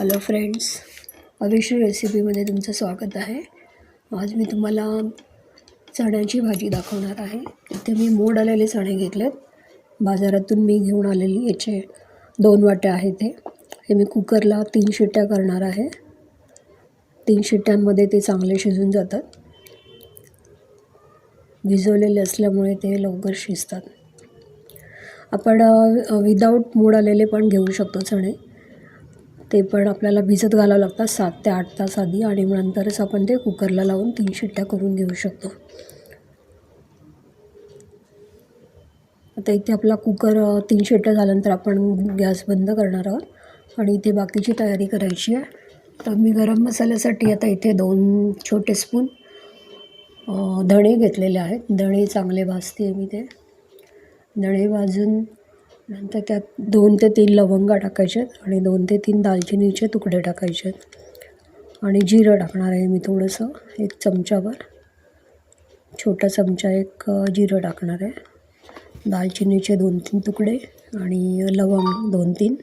Hello friends अविश्री रेसिपीमध्ये तुमचं स्वागत आहे. आज मी तुम्हाला चण्याची भाजी दाखवणार आहे. इथे मी मोड आलेले चणे घेतलेत. बाजारातून मी घेऊन आलेली याचे दोन वाट्या आहेत ते. हे मी कुकरला तीन शिट्ट्या करणार आहे. तीन शिट्ट्यांमध्ये ते चांगले शिजून जातात. भिजवलेले असल्यामुळे ते लवकर शिजतात. आपण विदाऊट मूड आलेले पण घेऊ शकतो चणे. ते पण आपल्याला भिजत घालावं लागतात. सात ते आठ तास आधी आणि नंतरच आपण ते कुकरला लावून तीन शिट्ट्या करून घेऊ शकतो. आता इथे आपला कुकर तीन शिट्ट्या झाल्यानंतर आपण गॅस बंद करणार आहोत आणि इथे बाकीची तयारी करायची आहे. तर मी गरम मसाल्यासाठी आता इथे दोन छोटे स्पून दणे धणे घेतलेले आहेत. धणे चांगले भाजते मी ते. धणे भाजून नंतर त्यात दोन ते तीन लवंगा टाकायचे आहेत आणि दोन ते तीन दालचिनीचे तुकडे टाकायचे. आहेत आणि जिरं टाकणार आहे मी थोडंसं एक चमचाभर. छोटा चमचा एक जिरं टाकणार आहे. दालचिनीचे दोन तीन तुकडे आणि लवंग दोन तीन.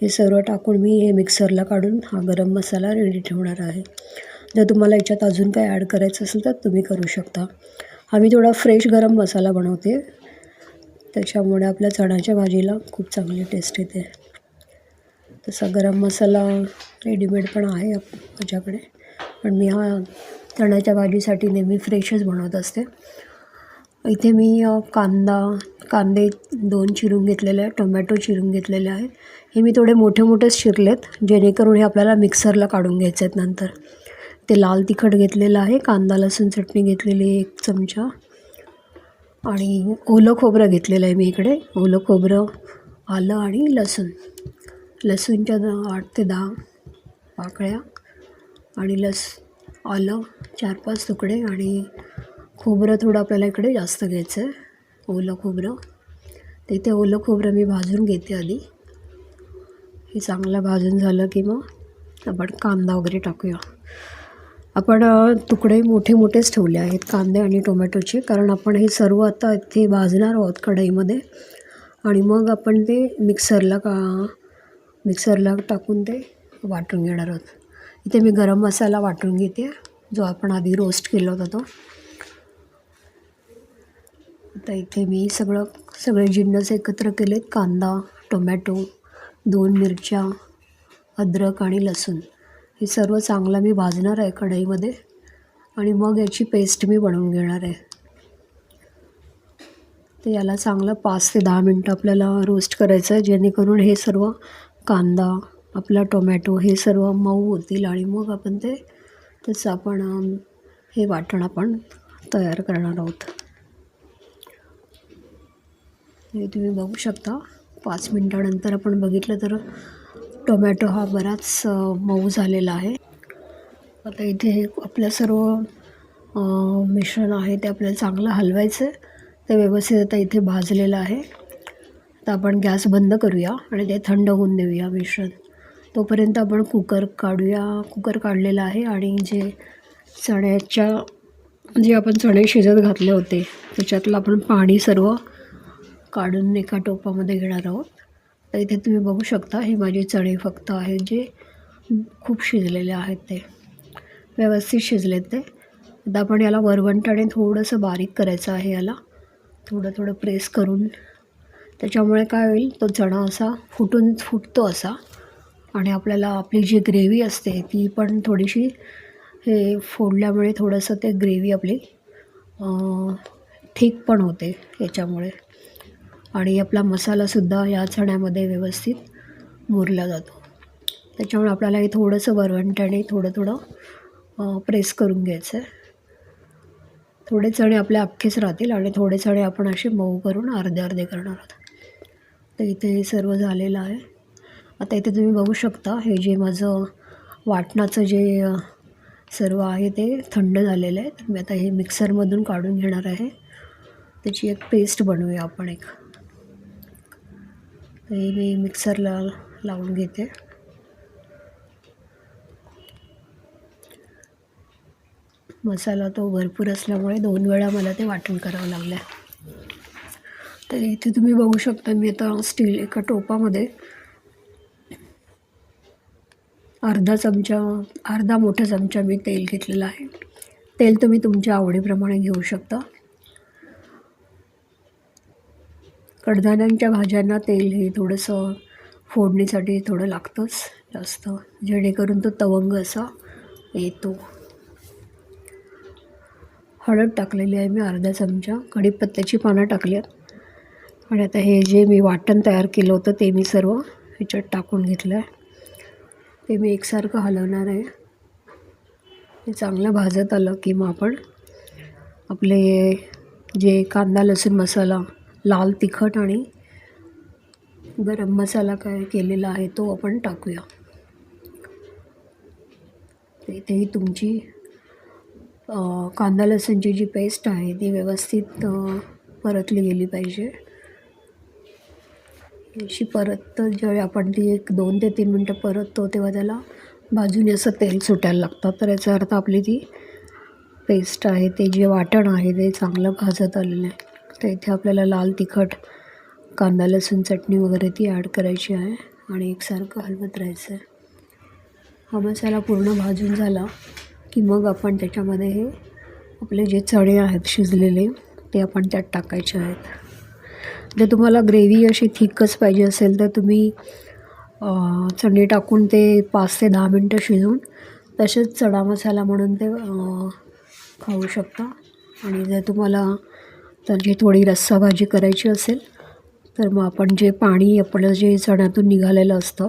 हे सर्व टाकून मी हे मिक्सरला काढून हा गरम मसाला रेडी ठेवणार आहे. जर तुम्हाला याच्यात अजून काय ॲड करायचं असेल तर तुम्ही करू शकता. हा मी थोडा फ्रेश गरम मसाला बनवते. त्याच्यामुळे आपल्या चण्याच्या भाजीला खूप चांगली टेस्ट येते. तसा गरम मसाला रेडीमेड पण आहे माझ्याकडे. पण मी हा चण्याच्या भाजीसाठी नेहमी फ्रेशच बनवत असते. इथे मी कांदा कांदे दोन चिरून घेतलेले आहे टोमॅटो चिरून घेतलेले आहे हे मी थोडे मोठे मोठेच चिरलेत जेणेकरून हे आपल्याला मिक्सरला काढून घ्यायचे आहेत नंतर. ते लाल तिखट घेतलेलं आहे कांदा लसूण चटणी घेतलेली आहे एक चमचा. आणि ओलं खोबरं घेतलेलं आहे मी इकडे. ओलं खोबरं आलं आणि लसूण. लसूणच्या द आठ ते दहा पाकळ्या आणि लस आलं चार पाच तुकडे आणि खोबरं थोडं आपल्याला इकडे जास्त घ्यायचं आहे. ओलं खोबरं. ते ते ओलं खोबरं मी भाजून घेते आधी. हे चांगलं भाजून झालं की मग आपण कांदा वगैरे टाकूया. आपण तुकडे मोठे मोठेच ठेवले आहेत कांदे आणि टोमॅटोचे कारण आपण हे सर्व आता इथे भाजणार आहोत कढईमध्ये. आणि मग आपण ते मिक्सरला का मिक्सरला टाकून ते वाटून घेणार आहोत. इथे मी गरम मसाला वाटून घेते जो आपण आधी रोस्ट केला होता तो. आता इथे मी सगळं सगळे जिन्नस एकत्र केलेत कांदा टोमॅटो दोन मिरच्या अद्रक आणि लसूण. हे सर्व चांगलं मी भाजणार आहे कढईमध्ये आणि मग याची पेस्ट मी बनवून घेणार आहे. तर याला चांगलं पाच ते दहा मिनटं आपल्याला रोस्ट करायचं आहे जेणेकरून हे सर्व कांदा आपला टोमॅटो हे सर्व मऊ होतील आणि मग आपण ते त्याचं आपण हे वाटण आपण तयार करणार आहोत. हे तुम्ही बघू शकता पाच मिनटानंतर आपण बघितलं तर टोमॅटो हा बराच मऊ झालेला आहे. आता इथे हे आपलं सर्व मिश्रण आहे ते आपल्याला चांगलं हलवायचं आहे ते व्यवस्थित आता इथे भाजलेलं आहे. तर आपण गॅस बंद करूया आणि ते थंड होऊन देऊया मिश्रण. तोपर्यंत आपण कुकर काढूया. कुकर काढलेला आहे आणि जे चण्याच्या जे आपण चणे शिजत घातले होते त्याच्यातलं आपण पाणी सर्व काढून एका टोपामध्ये घेणार आहोत. तर इथे तुम्ही बघू शकता हे माझे चणे फक्त आहेत जे खूप शिजलेले आहेत ते. व्यवस्थित शिजलेत ते. आता आपण याला वरवंटाने थोडंसं बारीक करायचं आहे याला. थोडं थोडं प्रेस करून. त्याच्यामुळे काय होईल तो चणा असा फुटून फुटतो असा. आणि आपल्याला आपली जी ग्रेव्ही असते ती पण थोडीशी हे फोडल्यामुळे थोडंसं ते ग्रेव्ही आपली ठीक पण होते याच्यामुळे. आणि आपला मसालासुद्धा या चण्यामध्ये व्यवस्थित मुरला जातो. त्याच्यामुळे आपल्याला हे थोडंसं वरवंट्याने थोडं थोडं प्रेस करून घ्यायचं आहे थोडे चणे आपले अख्खेच राहतील आणि थोडे चणे आपण असे मऊ करून अर्धे अर्धे करणार आहोत. तर इथे हे सर्व झालेलं आहे. आता इथे तुम्ही बघू शकता हे जे माझं वाटणाचं जे सर्व आहे ते थंड झालेलं आहे. तर मी आता हे मिक्सरमधून काढून घेणार आहे. त्याची एक पेस्ट बनवूया आपण एक. हे मी मिक्सरला लावून घेते. मसाला तो भरपूर असल्यामुळे दोन वेळा मला ते वाटण करावं लागलं तर इथे तुम्ही बघू शकता मी आता स्टील एका टोपामध्ये अर्धा चमचा अर्धा मोठा चमचा मी तेल घेतलेलं आहे. तेल तुम्ही तुमच्या आवडीप्रमाणे घेऊ शकता. कडधान्यांच्या भाज्यांना तेल हे थोडंसं फोडणीसाठी थोडं लागतंच जास्त. जेणेकरून तो तवंग असा येतो. हळद टाकलेली आहे मी अर्धा चमचा. कढीपत्त्याची पानं टाकली आहेत. आणि आता हे जे मी वाटण तयार केलं होतं ते मी सर्व ह्याच्यात टाकून घेतलं आहे. ते मी एकसारखं हलवणार आहे. ते चांगलं भाजत आलं की मग आपण आपले जे कांदा लसूण मसाला लाल तिखट आणि गरम मसाला काय केलेला आहे तो आपण टाकूया. इथेही तुमची कांदा लसूणची जी पेस्ट आहे ती व्यवस्थित परतली गेली पाहिजे. अशी परत ज्यावेळी आपण ती एक दोन ते तीन मिनटं परततो तेव्हा त्याला बाजूने असं तेल सुटायला लागतं. तर याचा अर्थ आपली ती पेस्ट आहे ते जे वाटण आहे ते चांगलं भाजत आलेलं आहे. तर इथे आपल्याला लाल तिखट कांदा लसूण चटणी वगैरे ती ॲड करायची आहे आणि एकसारखं हलवत राहायचं आहे हा मसाला पूर्ण भाजून झाला की मग आपण त्याच्यामध्ये हे आपले जे चणे आहेत शिजलेले ते आपण त्यात टाकायचे आहेत. जर तुम्हाला ग्रेव्ही अशी थिकच पाहिजे असेल तर तुम्ही चणे टाकून ते पाच ते दहा मिनटं शिजवून तसेच चणा मसाला म्हणून ते खाऊ शकता. आणि जर तुम्हाला तर जी थोडी रस्सा भाजी करायची असेल तर मग आपण जे पाणी आपलं जे चण्यातून निघालेलं असतं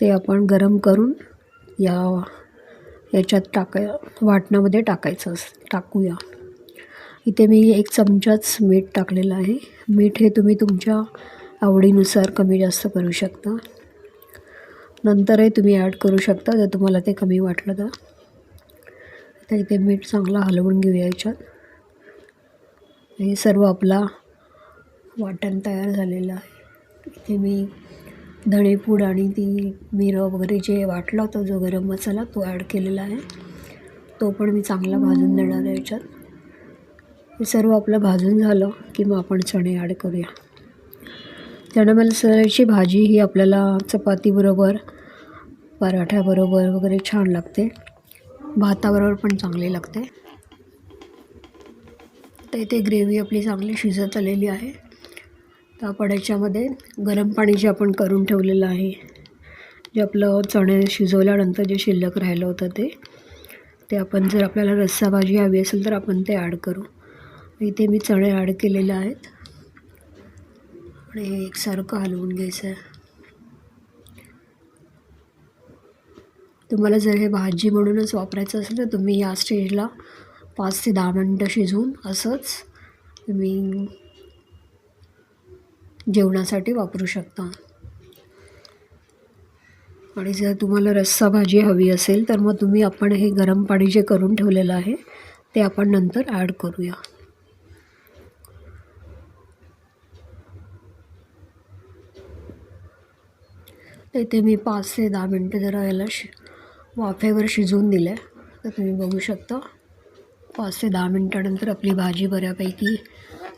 ते आपण गरम करून या याच्यात टाकाय वाटणामध्ये टाकायचं अस टाकूया. इथे मी एक चमचाच मीठ टाकलेलं आहे. मीठ हे तुम्ही तुमच्या आवडीनुसार कमी जास्त करू शकता. नंतरही तुम्ही ॲड करू शकता जर तुम्हाला ते कमी वाटलं तर. इथे मीठ चांगलं हलवून घेऊया याच्यात. हे सर्व आपला वाटण तयार झालेलं आहे. इथे मी धणेपूड आणि ती मिरं वगैरे जे वाटला होता जो गरम मसाला तो ॲड केलेला आहे. तो पण मी चांगला भाजून देणार आहे याच्यात. हे सर्व आपलं भाजून झालं की मग आपण चणे ॲड करूया. चणा मसाल्याची भाजी ही आपल्याला चपातीबरोबर पराठ्याबरोबर वगैरे छान लागते. भाताबरोबर पण चांगली लागते. तर इथे ग्रेव्ही आपली चांगली शिजत आलेली आहे. तर आपण याच्यामध्ये गरम पाणी जे आपण करून ठेवलेलं आहे जे आपलं चणे शिजवल्यानंतर जे शिल्लक राहिलं होतं ते ते आपण जर आपल्याला रस्सा भाजी हवी असेल तर आपण ते ॲड करू. इथे मी चणे ॲड केलेले आहेत. आणि हे एकसारखं हलवून घ्यायचं आहे तुम्हाला जर हे भाजी म्हणूनच वापरायचं असेल तर तुम्ही या स्टेजला पाच ते दहा मिनटं शिजवून असंच तुम्ही जेवणासाठी वापरू शकता. आणि जर तुम्हाला रस्सा भाजी हवी असेल तर मग तुम्ही आपण हे गरम पाणी जे करून ठेवलेलं आहे ते आपण नंतर ॲड करूया. इथे मी पाच ते दहा मिनटं जरा याला शि वाफेवर शिजवून दिलं आहे तर तुम्ही बघू शकता. पाच ते दहा मिनटानंतर आपली भाजी बऱ्यापैकी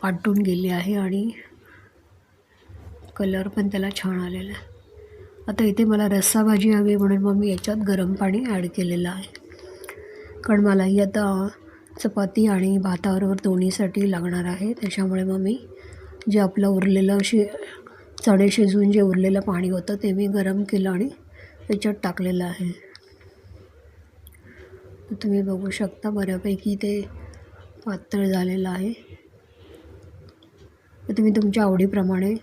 आटून गेली आहे आणि कलर पण त्याला छान आलेला आहे. आता इथे मला रस्सा भाजी हवी म्हणून मग मी याच्यात गरम पाणी ॲड केलेलं आहे. कारण मलाही आता चपाती आणि भाताबरोबर दोन्हीसाठी लागणार आहे. त्याच्यामुळे मग मी जे आपलं उरलेलं शि चणे शिजवून जे उरलेलं पाणी होतं ते मी गरम केलं आणि त्याच्यात टाकलेलं आहे. तुम्ही बघू शकता बऱ्यापैकी ते पातळ झालेलं आहे. तर तुम्ही तुमच्या आवडीप्रमाणे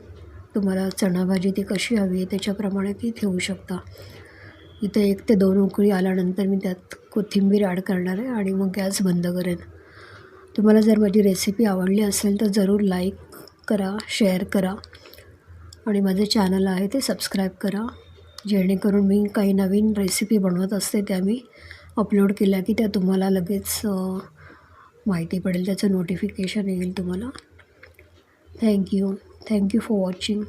तुम्हाला चणा भाजी ती कशी हवी आहे त्याच्याप्रमाणे ती ठेवू शकता. इथे एक ते दोन उकळी आल्यानंतर मी त्यात कोथिंबीर ॲड करणार आहे आणि मग गॅस बंद करेन. तुम्हाला जर माझी रेसिपी आवडली असेल तर जरूर लाईक करा शेअर करा आणि माझं चॅनल आहे ते सबस्क्राईब करा. जेणेकरून मी काही नवीन रेसिपी बनवत असते त्या मी अपलोड केल्या की त्या तुम्हाला लगेच माहिती पडेल त्याचं नोटिफिकेशन येईल तुम्हाला थँक्यू थँक्यू फॉर वॉचिंग.